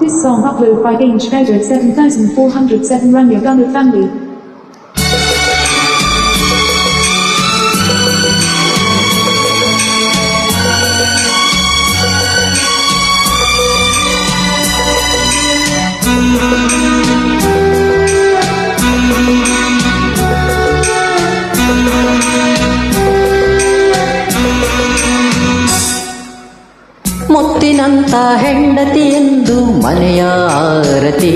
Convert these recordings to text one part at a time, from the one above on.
This song upload by Game Shredder 7407 Run Your Gunner Family. ಮುತ್ತಿನಂತ ಹೆಂಡತಿ ಎಂದು ಮನೆಯ ಆರತಿ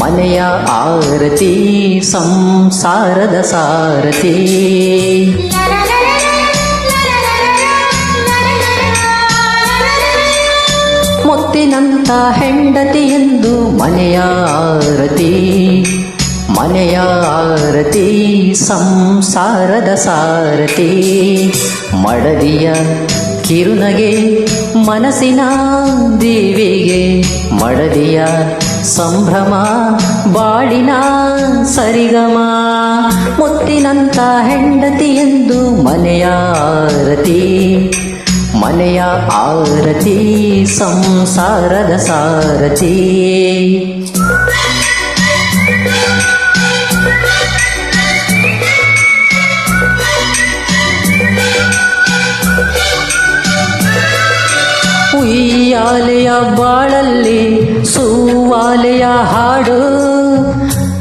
ಮನೆಯ ಆರತಿ ಸಂಸಾರದ ಸಾರತಿ ಮುತ್ತಿನಂತ ಹೆಂಡತಿ ಎಂದು ಮನೆಯ ಆರತಿ ಮನೆಯ ಆರತಿ ಸಂಸಾರದ ಸಾರತಿ ಮಡದಿಯ ಕಿರುನಗೆ ಮನಸ್ಸಿನ ದೇವಿಗೆ ಮಡದಿಯ ಸಂಭ್ರಮ, ಬಾಳಿನ ಸರಿಗಮ, ಮುತ್ತಿನಂತ ಹೆಂಡತಿ ಎಂದು ಮನೆಯ ಆರತಿ ಮನೆಯ ಆರತಿ, ಸಂಸಾರದ ಸಾರಥಿ. ಉಯ್ಯಾಲೆಯ ಬಾಳಲ್ಲಿ, ಸೂವಾಲೆಯ ಹಾಡು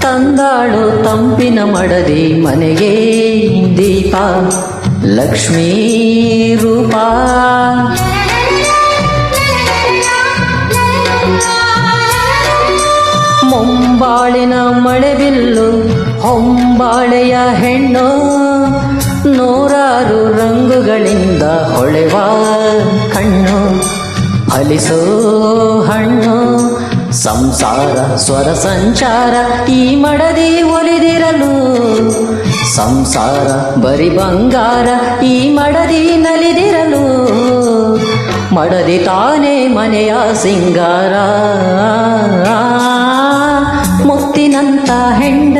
ತಂದಾಳು ತಂಪಿನ ಮಡದಿ ಮನೆಗೆ ದೀಪ. ಲಕ್ಷ್ಮೀ ರೂಪ. ಮುಂಬಾಳಿನ ಮಳೆಬಿಲ್ಲು ಹೊಂಬಾಳೆಯ ಹೆಣ್ಣು, ನೂರಾರು ರಂಗುಗಳಿಂದ ಹೊಳೆವ ಕಣ್ಣು. ಫಲಿಸೋ ಹಣ್ಣು, ಸಂಸಾರ, ಸ್ವರ ಸಂಚಾರ, ಈ ಮಡದಿ ಒಲಿದಿರಲು. ಸಂಸಾರ, ಬರಿ ಬಂಗಾರ, ಈ ಮಡದಿ ನಲಿದಿರಲು. ಮಡದಿ ತಾನೇ ಮನೆಯ ಸಿಂಗಾರ. ಮುತ್ತಿನಂತ ಹೆಂಡತಿ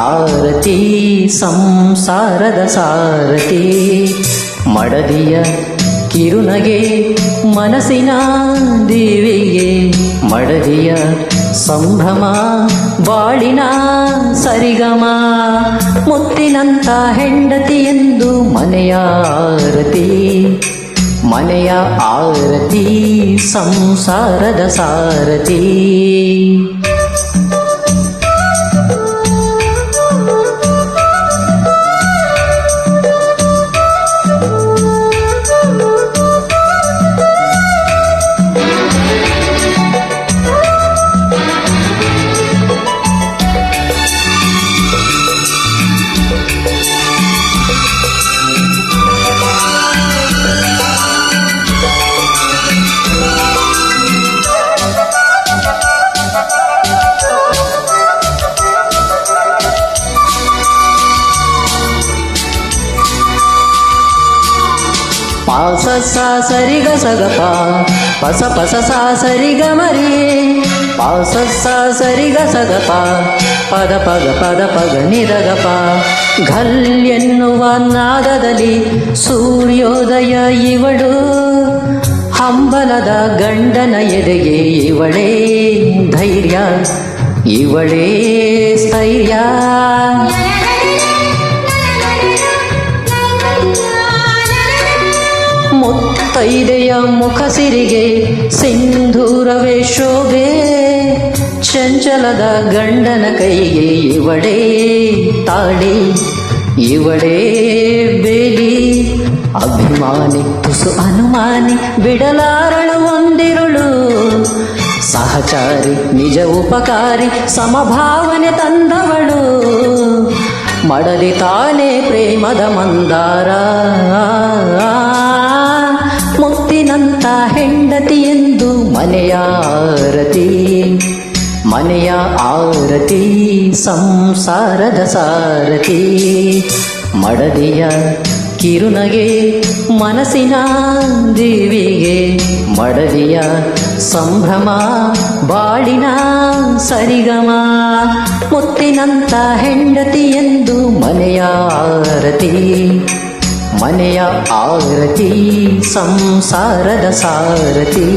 ಆರತಿ ಸಂಸಾರದ ಸಾರಥಿ. ಮಡದಿಯ ಕಿರುನಗೆ, ಮನಸ್ಸಿನ ದೇವಿಗೆ. ಮಡದಿಯ ಸಂಭ್ರಮ, ಬಾಳಿನ ಸರಿಗಮ. ಮುತ್ತಿನಂತ ಹೆಂಡತಿ ಎಂದು ಮನೆಯ ಆರತಿ. ಮನೆಯ ಆರತಿ, ಸಂಸಾರದ ಸಾರಥಿ. ಸಾ ಸರಿಗ ಸಗಪ ಪಸ ಪಸ ಸಾ ಗ ಮರಿ. ಪಾಸ ಸಾ ಸರಿಗ ಸಗಪ, ಪದ ಪಗ ಪದ ಪಗ ನಿರಗಪ. ಘಲ್ ಎನ್ನುವ ನಾದದಲ್ಲಿ ಸೂರ್ಯೋದಯ ಇವಳು. ಹಂಬಲದ ಗಂಡನ ಎದೆಗೆ ಇವಳೇ ಧೈರ್ಯ, ಇವಳೇ ಸ್ಥೈರ್ಯ. ಮುತ್ತೈದೆಯ ಮುಖ ಸಿರಿಗೆ ಸಿಂಧೂರವೇ ಶೋಭೆ, ಚಂಚಲದ ಗಂಡನ ಕೈಗೆ ಇವಡೇ ತಾಳಿ ಇವಡೇ ಬೇಲಿ. ಅಭಿಮಾನಿ ತುಸು ಅನುಮಾನಿ ಬಿಡಲಾರಳು ಒಂದಿರುಳು. ಸಹಚಾರಿ, ನಿಜ ಉಪಕಾರಿ, ಸಮಭಾವನೆ ತಂದವಳು. ಮಡಲಿ ತಾನೇ ಪ್ರೇಮದ ಮಂದಾರ. ಆರತಿ ಸಂಸಾರದ ಸಾರಥಿ ಮಡದಿಯ ಕಿರುನಗೆ, ಮನಸ್ಸಿನ ದೇವಿಗೆ. ಮಡದಿಯ ಸಂಭ್ರಮ, ಬಾಳಿನ ಸರಿಗಮ. ಮುತ್ತಿನಂತ ಹೆಂಡತಿ ಎಂದು ಮನೆಯ ಆರತಿ. ಮನೆಯ ಆರತಿ, ಸಂಸಾರದ ಸಾರಥಿ